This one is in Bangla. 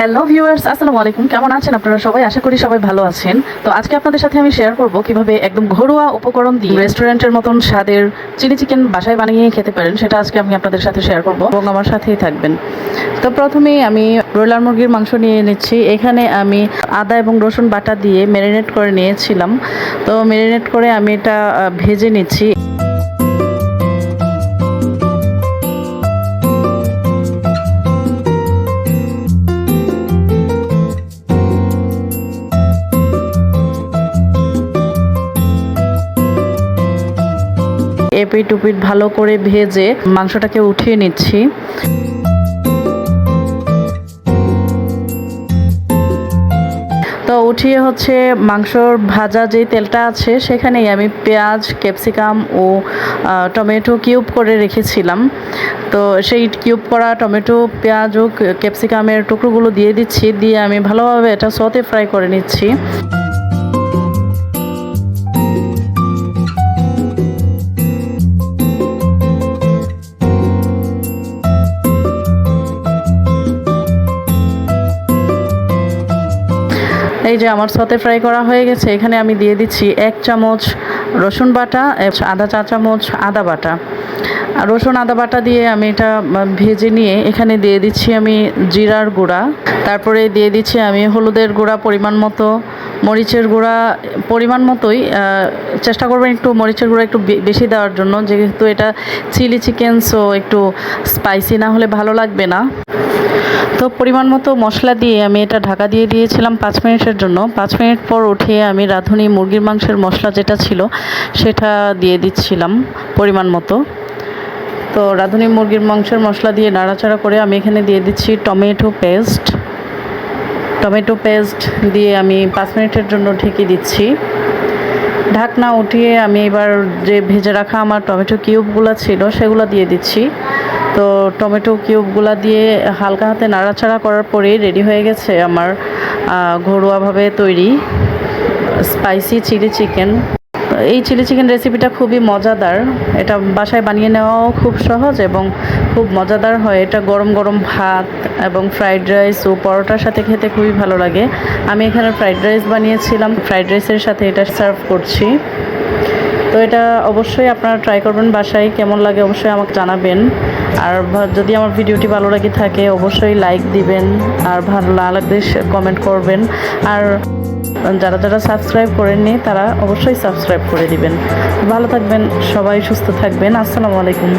হ্যালো ভিউয়ার্স, আসসালামু আলাইকুম। কেমন আছেন আপনারা সবাই? আশা করি সবাই ভালো আছেন। তো আজকে আপনাদের সাথে আমি শেয়ার করব কীভাবে একদম ঘরোয়া উপকরণ দিয়ে রেস্টুরেন্টের মতন স্বাদের চিলি চিকেন বাসায় বানিয়ে খেতে পারেন, সেটা আজকে আমি আপনাদের সাথে শেয়ার করব এবং আমার সাথেই থাকবেন। তো প্রথমেই আমি ব্রয়লার মুরগির মাংস নিয়ে নিচ্ছি। এখানে আমি আদা এবং রসুন বাটা দিয়ে ম্যারিনেট করে নিয়েছিলাম। তো ম্যারিনেট করে আমি এটা ভেজে নিচ্ছি। এপিট উপিট ভালো করে ভেজে মাংসটাকে উঠিয়ে নিচ্ছি। তো উঠিয়ে হচ্ছে মাংসর ভাজা যে তেলটা আছে, সেখানেই আমি পেঁয়াজ, ক্যাপসিকাম ও টমেটো কিউব করে রেখেছিলাম। তো সেই কিউব করা টমেটো, পেঁয়াজ ও ক্যাপসিকামের টুকরোগুলো দিয়ে দিচ্ছি, দিয়ে আমি ভালোভাবে এটা সতে ফ্রাই করে নিচ্ছি। এই যে আমার সতে ফ্রাই করা হয়ে গেছে, এখানে আমি দিয়ে দিচ্ছি এক চামচ রসুন বাটা আধা চা চামচ আদা বাটা। রসুন, আদা বাটা দিয়ে আমি এটা ভেজে নিয়ে এখানে দিয়ে দিচ্ছি আমি জিরার গুঁড়া। তারপরে দিয়ে দিচ্ছি আমি হলুদের গুঁড়া পরিমাণ মতো, মরিচের গুঁড়া পরিমাণ মতোই চেষ্টা করবেন একটু মরিচের গুঁড়া একটু বেশি দেওয়ার জন্য, যেহেতু এটা চিলি চিকেন সো একটু স্পাইসি না হলে ভালো লাগবে না। তো পরিমাণ মতো মশলা দিয়ে আমি এটা ঢাকা দিয়ে দিয়েছিলাম পাঁচ মিনিটের জন্য। পাঁচ মিনিট পর উঠিয়ে আমি রাঁধুনি মুরগির মাংসের মশলা যেটা ছিল, সেটা দিয়ে দিচ্ছিলাম পরিমাণ মতো। তো রাঁধুনি মুরগির মাংসের মশলা দিয়ে নাড়াচাড়া করে আমি এখানে দিয়ে দিচ্ছি টমেটো পেস্ট। টমেটো পেস্ট দিয়ে আমি পাঁচ মিনিটের জন্য ঢেকে দিচ্ছি। ঢাকনা উঠিয়ে আমি এবার যে ভেজে রাখা আমার টমেটো কিউবগুলো ছিল, সেগুলো দিয়ে দিচ্ছি। তো টমেটো কিউবগুলো দিয়ে হালকা হাতে নাড়াচাড়া করার পরেই রেডি হয়ে গেছে আমার ঘরোয়াভাবে তৈরি স্পাইসি চিলি চিকেন। এই চিলি চিকেন রেসিপিটা খুবই মজাদার। এটা বাসায় বানিয়ে নেওয়াও খুব সহজ এবং খুব মজাদার হয়। এটা গরম গরম ভাত এবং ফ্রাইড রাইস ও পরোটার সাথে খেতে খুবই ভালো লাগে। আমি এখানে ফ্রাইড রাইস বানিয়েছিলাম। ফ্রাইড রাইসের সাথে এটা সার্ভ করছি। তো এটা অবশ্যই আপনারা ট্রাই করবেন বাসায়। কেমন লাগে অবশ্যই আমাকে জানাবেন। আর যদি আমার ভিডিওটি ভালো লাগে থাকে, অবশ্যই লাইক দিবেন, আর ভালো লাগলে কমেন্ট করবেন। আর যারা যারা সাবস্ক্রাইব করেননি, তারা অবশ্যই সাবস্ক্রাইব করে দিবেন। ভালো থাকবেন, সবাই সুস্থ থাকবেন। আসসালামু আলাইকুম।